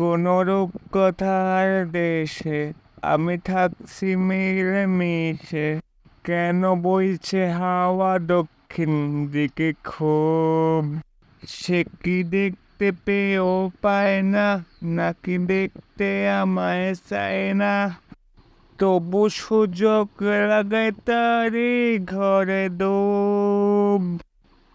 কোনো রূপকথার দেশে, আমি থাকছি মিলে মিশে কেন বইছে হাওয়া দক্ষিণ দিকে খুব? সে কি দেখতে পেয়েও পায় না, নাকি দেখতে আমায় চায় না? তবু সুযোগ লাগায় তারি ঘরে দৌড়।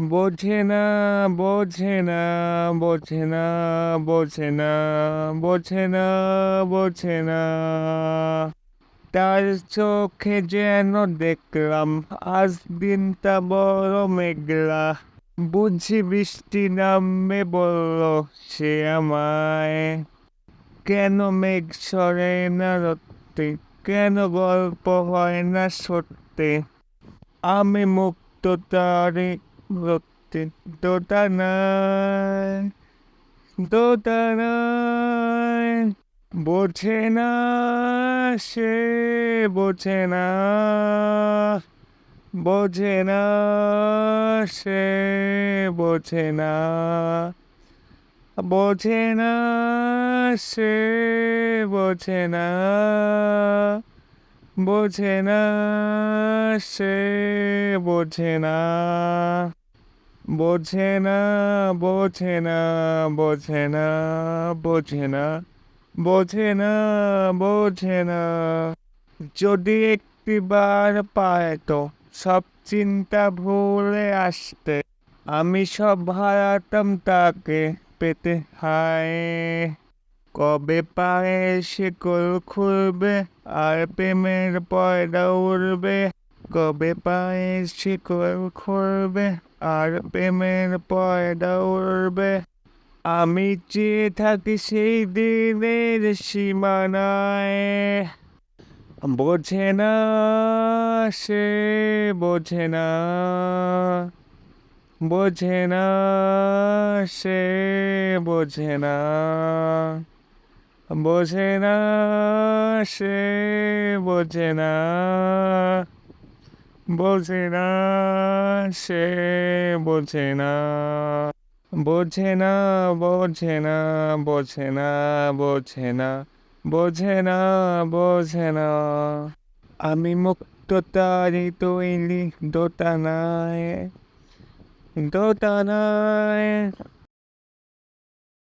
বোঝে না বোঝে না বোঝে না বোঝে না বোঝে না বোঝে না। তার চোখে যেন দেখলাম, আজ দিনটা বড় মেঘলা। বুঝি বৃষ্টি নামে বলল, সে আমায়। কেন মেঘ সরে না রত্তে কেন গল্প হয় না সত্যি? আমি মুক্ত তারে রক্তে দোটানায় দোটানায় বোঝে না সে বোঝে না বোঝে না সে বোঝে না বোঝে না সে বোঝে না বোঝে না সে বোঝে না বোঝে না বোঝে না বোঝে না বোঝে না বোঝে না বোঝে না। যদি একটিবার পায় তো সব চিন্তা ভুলে আসতে, আমি সব হারাতাম তাকে পেতে, হায়। কবে পায়ে শিকল খুলবে, আর প্রেমের পয়দা উড়বে। কবে পায়ে শিকল খুলবে আর প্রেমের পয়দা উড়বে আমি চেয়ে থাকি সেই দিনের সীমানায় বোঝে না সে বোঝে না বোঝে না সে বোঝে না বোঝে না সে বোঝে না বোঝে না, সে বোঝে না বোঝে না বোঝে না বোঝে না বোঝে না বোঝে না বোঝে না। আমি মুক্ত তারি তৈরি দোটানায় দোটানায়